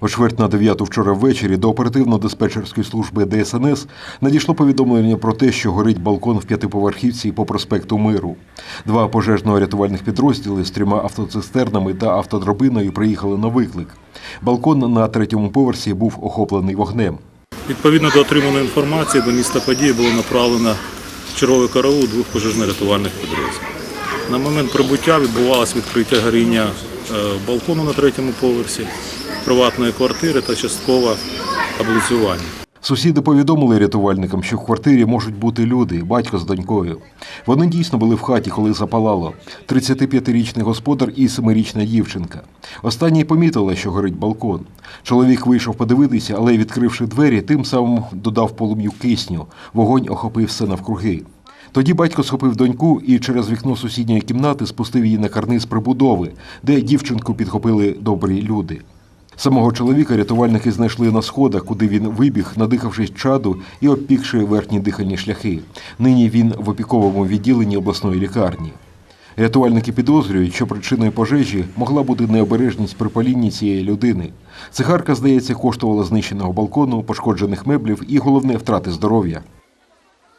О чверть на дев'яту вчора ввечері до оперативно-диспетчерської служби ДСНС надійшло повідомлення про те, що горить балкон в п'ятиповерхівці по проспекту Миру. Два пожежно-рятувальних підрозділи з трьома автоцистернами та автодробиною приїхали на виклик. Балкон на третьому поверсі був охоплений вогнем. Відповідно до отриманої інформації, до міста події було направлено черговий караул двох пожежно-рятувальних підрозділів. На момент прибуття відбувалося відкриття горіння е, балкону на третьому поверсі, приватної квартири та часткове облицювання. Сусіди повідомили рятувальникам, що в квартирі можуть бути люди, батько з донькою. Вони дійсно були в хаті, коли запалало. 35-річний господар і 7-річна дівчинка. Останній помітила, що горить балкон. Чоловік вийшов подивитися, але відкривши двері, тим самим додав полум'ю кисню. Вогонь охопив все навкруги. Тоді батько схопив доньку і через вікно сусідньої кімнати спустив її на карниз прибудови, де дівчинку підхопили добрі люди. Самого чоловіка рятувальники знайшли на сходах, куди він вибіг, надихавшись чаду і обпікши верхні дихальні шляхи. Нині він в опіковому відділенні обласної лікарні. Рятувальники підозрюють, що причиною пожежі могла бути необережність при палінні цієї людини. Цигарка, здається, коштувала знищеного балкону, пошкоджених меблів і головне втрати здоров'я.